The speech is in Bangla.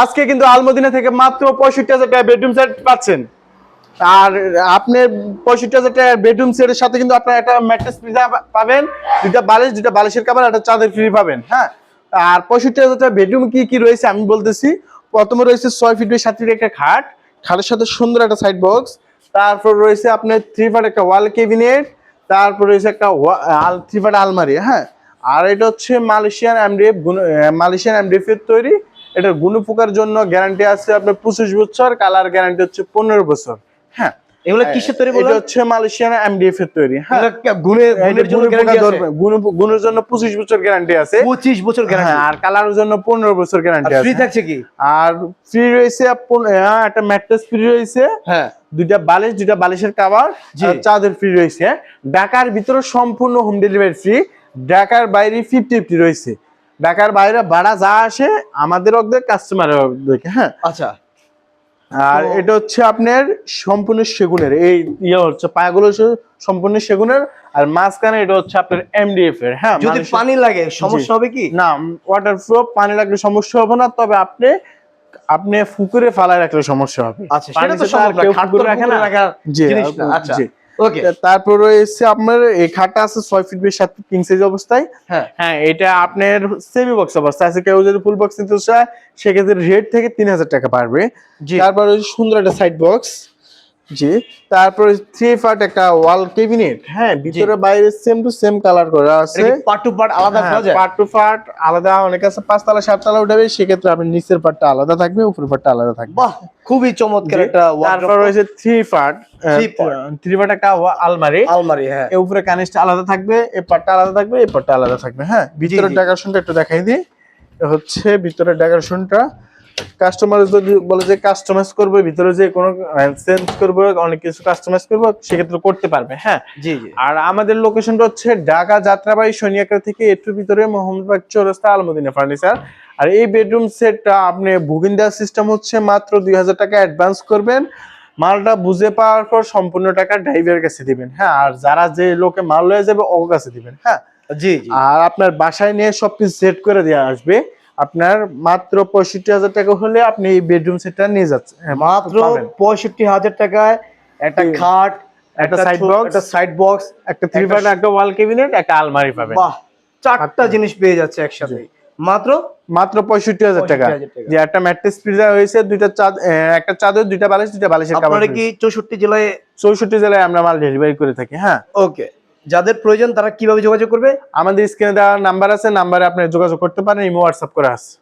আজকে কিন্তু আলমদিনা থেকে মাত্র পঁয়ষট্টি হাজার টাকা বেডরুম সেট পাচ্ছেন। আর আপনি পঁয়ষট্টি হাজার টাকা বেডরুম সেটের সাথে কিন্তু আপনার একটা ম্যাট্রেস পিজা পাবেন, দুইটা বালিশ, দুইটা বালিশের কাবার একটা চাঁদের ফ্রি পাবেন হ্যাঁ? আর পঁয়ষট্টি হাজার টাকা বেডরুম কি কি রয়েছে আমি বলতেছি। প্রথমে রয়েছে ছয় ফিট সাত ফিট একটা খাট, খাটের সাথে সুন্দর একটা সাইড বক্স তারপর রয়েছে আপনার থ্রি ফাট একটা ওয়াল কেবিনেট তারপর রয়েছে একটা থ্রি ফাট আলমারি হ্যাঁ? আর এটা হচ্ছে মালয়েশিয়ান এমডিএফ মালয়েশিয়ান এমডিএফ এর তৈরি। এটার গুণপোকার জন্য গ্যারান্টি আছে আপনার পঁচিশ বছর কালার গ্যারান্টি হচ্ছে পনেরো বছর। হ্যাঁ এগুলো কিসের তৈরি এটা হচ্ছে মালয়েশিয়ান এমডিএফ এর তৈরি হ্যাঁ। এগুলো গুণে গুণের জন্য গ্যারান্টি আছে? গুণের জন্য পঁচিশ বছর গ্যারান্টি আছে। 25 বছর হ্যাঁ, গ্যারান্টি আর কালারের জন্য পনেরো বছর গ্যারান্টি ফ্রি আছে। থাকছে কি? আর ফ্রি রয়েছে হ্যাঁ, একটা ম্যাট্রেস ফ্রি রয়েছে। হ্যাঁ। দুইটা বালিশ দুইটা বালিশের কাভার জি। আর চাদর ফ্রি রয়েছে। ঢাকার ভিতরে সম্পূর্ণ হোম ডেলিভারি ফ্রি ঢাকার বাইরে ফিফটি ফিফটি রয়েছে। ঢাকার বাইরে ভাড়া যা আসে আমাদের অর্ধেক কাস্টমারের অর্ধেক হ্যাঁ? আচ্ছা। আর এটা হচ্ছে আপনার সম্পূর্ণ সেগুনের এই ইয়ে হচ্ছে পায়াগুলো হচ্ছে সম্পূর্ণ সেগুনের আর মাঝখানে এটা হচ্ছে আপনার এমডিএফ এর হ্যাঁ? যদি পানি লাগে সমস্যা হবে কি? না ওয়াটার প্রুফ পানি লাগলে সমস্যা হবে না তবে আপনি আপনি ফুকুরে ফালায় রাখলে সমস্যা হবে। আচ্ছা সেটা তো সমস্যা রাখে না। আচ্ছা। ওকে তারপর রয়েছে আপনার এই খাটটা আছে ছয় ফিট সাত ফিট কিং সাইজ অবস্থায়। হ্যাঁ। হ্যাঁ এটা আপনার সেমি বক্স অবস্থা আছে। কেউ যদি ফুল বক্স নিতে চায় সেক্ষেত্রে রেট থেকে তিন হাজার টাকা পারবে তারপর রয়েছে সুন্দর একটা সাইড বক্স জি তারপর থ্রি ফাট একটা ওয়াল কেবিনেট হ্যাঁ ভিতরে বাইরে সেম টু সেম কালার করা আছে। পার্ট টু পার্ট আলাদা পাওয়া যায় পার্ট টু পার্ট আলাদা অনেক আছে পাঁচতলা সাততলা উঠাবে সেক্ষেত্রে আপনার নিচের পার্টটা আলাদা থাকবে উপরের পার্টটা আলাদা থাকবে। বাহ খুবই চমৎকার। একটা তারপর রয়েছে থ্রি পার্ট থ্রি পার্ট একটা আলমারি। আলমারি হ্যাঁ। এর উপরে কানিসটা আলাদা থাকবে এই পার্টটা আলাদা থাকবে এই পার্টটা আলাদা থাকবে হ্যাঁ। ভিতরের। ডেকোরেশনটা একটু দেখাই দিই। হচ্ছে ভিতরের ডেকোরেশনটা কাস্টমার যদি বলে যে কাস্টমাইজ করবে ভিতরে যে কোনো চেঞ্জ করবে অনেক কিছু কাস্টমাইজ করবে সেক্ষেত্রে করতে পারবে হ্যাঁ? জি জি। আর আমাদের লোকেশনটা হচ্ছে ঢাকা যাত্রাবাড়ি শনিয়াকা থেকে একটু ভিতরে মোহাম্মদবাগ চৌরাস্তা আলমদিনা ফার্নিচার আর এই বেডরুম সেটটা আপনি বুকিং দেওয়ার সিস্টেম হচ্ছে মাত্র দুই হাজার টাকা অ্যাডভান্স করবেন। মালটা বুঝে পাওয়ার পর সম্পূর্ণ টাকা ড্রাইভারের কাছে দিবেন হ্যাঁ? আর যারা যে লোকে মাল লয়ে যাবে ওর কাছে দিবেন হ্যাঁ? জি জি। আর আপনার বাসায় নিয়ে সবকিছু সেট করে দেওয়া আসবে। আপনার মাত্র পঁয়ষট্টি হাজার টাকা হলে আপনি এই বেডরুম সেটটা নিয়ে যাচ্ছেন। হ্যাঁ, মাত্র পঁয়ষট্টি হাজার টাকায় একটা খাট একটা ছোট- box, একটা সাইড বক্স একটা থ্রি একটা- একটা ওয়াল কেবিনেট একটা আলমারি পাবেন। বাহ চারটা জিনিস পেয়ে যাচ্ছে একসাথে। মাত্র? মাত্র পঁয়ষট্টি হাজার টাকা। যে একটা ম্যাট্রেস পিজা হয়েছে দুইটা চাঁদ একটা চাদর দুইটা বালিশ দুইটা বালিশের আপনারা কি চৌষট্টি জেলায় চৌষট্টি জেলায় আমরা মাল ডেলিভারি করে থাকি হ্যাঁ। ওকে যাদের প্রয়োজন তারা কীভাবে যোগাযোগ করবে? আমাদের স্ক্রিনে দেওয়া নাম্বার আছে নাম্বারে আপনি যোগাযোগ করতে পারেন, ইমো হোয়াটসঅ্যাপ করে আছে